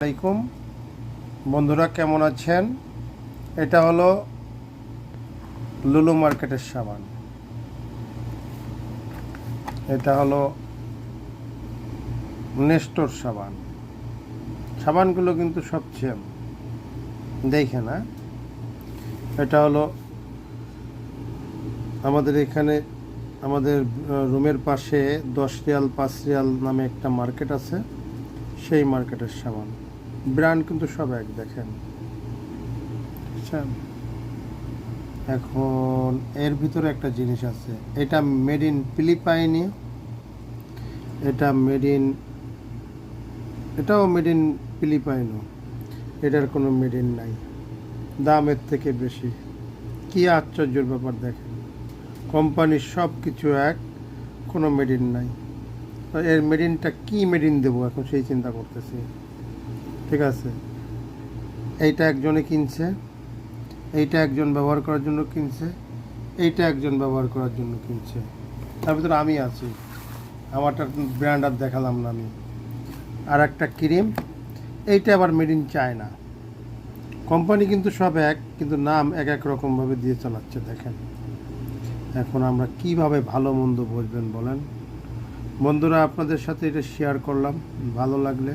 আলাইকুম। বন্ধুরা, কেমন আছেন? এটা হলো লুলু মার্কেটের সাবান এটা হলো নেস্টোর সাবান সাবানগুলো কিন্তু সব দেখে না। এটা হলো আমাদের এখানে, আমাদের রুমের পাশে দশ রিয়াল, পাঁচ রিয়াল নামে একটা মার্কেট আছে। সেই মার্কেটের সামান। ব্র্যান্ড কিন্তু সব এক, দেখেন। বুঝছেন এখন এর ভিতরে একটা জিনিস আছে। এটা মেড ইন ফিলিপাইনি এটা মেড ইন এটাও মেড ইন ফিলিপাইনও এটার কোনো মেড ইন নাই। দামের থেকে বেশি। কি আশ্চর্যের ব্যাপার দেখেন। কোম্পানির সব কিছু এক, কোনো মেড ইন নাই। এর মেডিনটা কি মেডিন দেবো? এখন সেই চিন্তা করতেছি। ঠিক আছে। এইটা একজনে কিনছে, এইটা একজন ব্যবহার করার জন্য কিনছে, এইটা একজন ব্যবহার করার জন্য কিনছে। তার ভিতরে আমি আছি, আমারটা ব্র্যান্ড আর দেখালাম না আমি। আর একটা ক্রিম, এইটা আবার মেড ইন চায়না কোম্পানি কিন্তু সব এক, কিন্তু নাম এক এক রকমভাবে দিয়ে চালাচ্ছে, দেখেন। এখন আমরা কীভাবে ভালো মন্দ বুঝবেন বলেন? বন্ধুরা, আপনাদের সাথে এটা শেয়ার করলাম, ভালো লাগলে।